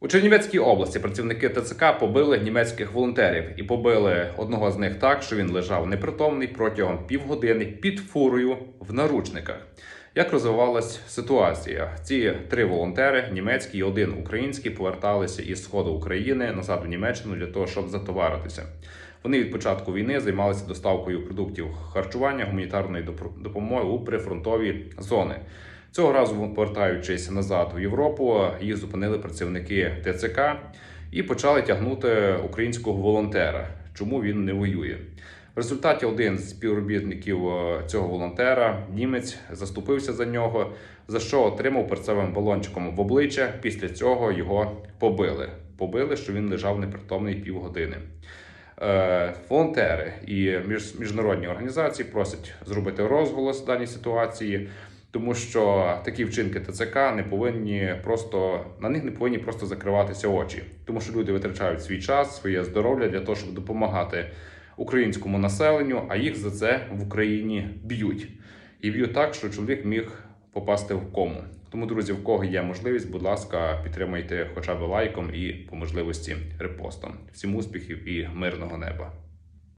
У Чернівецькій області працівники ТЦК побили німецьких волонтерів і побили одного з них так, що він лежав непритомний протягом півгодини під фурою в наручниках. Як розвивалась ситуація? Ці три волонтери, німецький і один український, поверталися із сходу України назад в Німеччину для того, щоб затоваритися. Вони від початку війни займалися доставкою продуктів харчування, гуманітарної допомоги у прифронтові зони. Цього разу, повертаючись назад в Європу, їх зупинили працівники ТЦК і почали тягнути українського волонтера. Чому він не воює? В результаті один з співробітників е, цього волонтера, німець, заступився за нього, за що отримав перцевим балончиком в обличчя. Після цього його побили. Побили, що він лежав непритомний півгодини. Е, волонтери і між, міжнародні організації просять зробити розголос даній ситуації, тому що такі вчинки ТЦК не повинні просто на них не повинні просто закриватися очі, тому що люди витрачають свій час, своє здоров'я для того, щоб допомагати українському населенню, а їх за це в Україні б'ють. І б'ють так, що чоловік міг попасти в кому. Тому, друзі, в кого є можливість, будь ласка, підтримайте хоча б лайком і по можливості репостом. Всім успіхів і мирного неба.